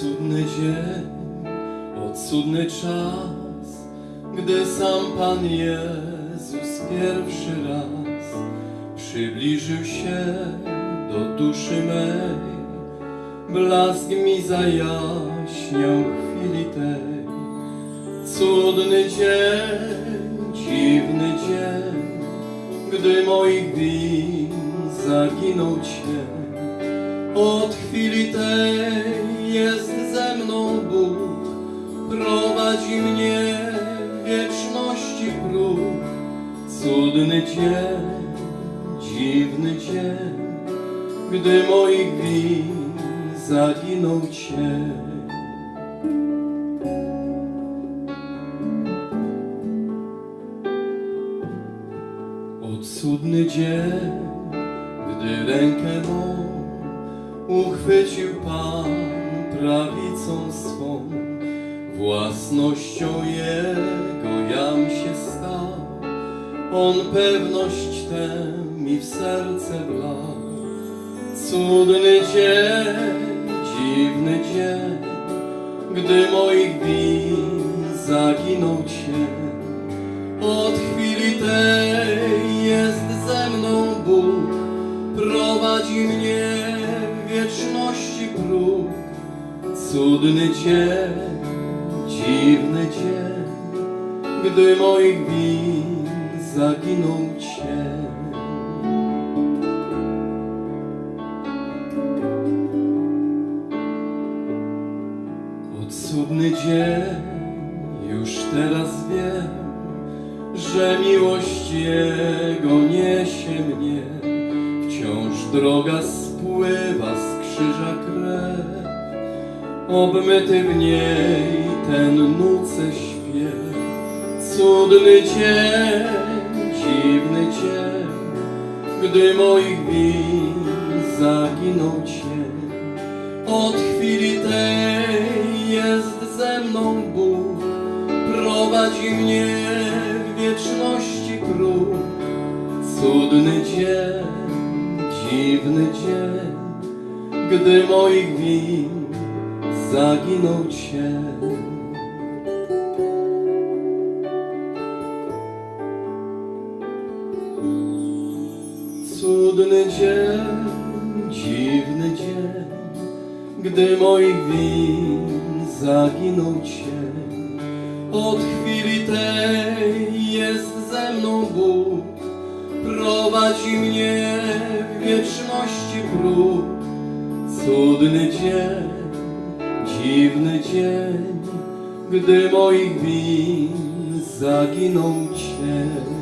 cudny dzień, o cudny czas, gdy sam Pan Jezus pierwszy raz przybliżył się do duszy mej, blask mi zajaśniał chwili tej. Cudny dzień, dziwny dzień, gdy moich win zaginął cień. Od chwili tej jest ze mną Bóg, prowadzi mnie wieczności próg. Cudny dzień, dziwny dzień, gdy moich win zaginął. O cudny dzień, gdy rękę mą uchwycił Pan prawicą swą, własnością Jego jam się stał. On pewność tę mi w serce wlał. Cudny dzień, dziwny dzień, gdy moich win zaginął cień. Od chwili tej jest ze mną Bóg, prowadzi mnie Cudny dzień, dziwny dzień, gdy moich win zaginął cień. O cudny dzień, już teraz wiem, że miłość Jego niesie mnie. Wciąż droga spływa z krzyża krew, obmyty w niej ten nuce śpiew. Cudny dzień, dziwny dzień, gdy moich win zaginął cień. Od chwili tej jest ze mną Bóg, prowadzi mnie w wieczności próg. Cudny dzień, dziwny dzień, gdy moich win zaginął cień. Cudny dzień, dziwny dzień, gdy moich win zaginął cień. Od chwili tej jest ze mną Bóg, prowadzi mnie w wieczności próg. Cudny dzień, dziwny dzień, gdy moich win zaginął cień.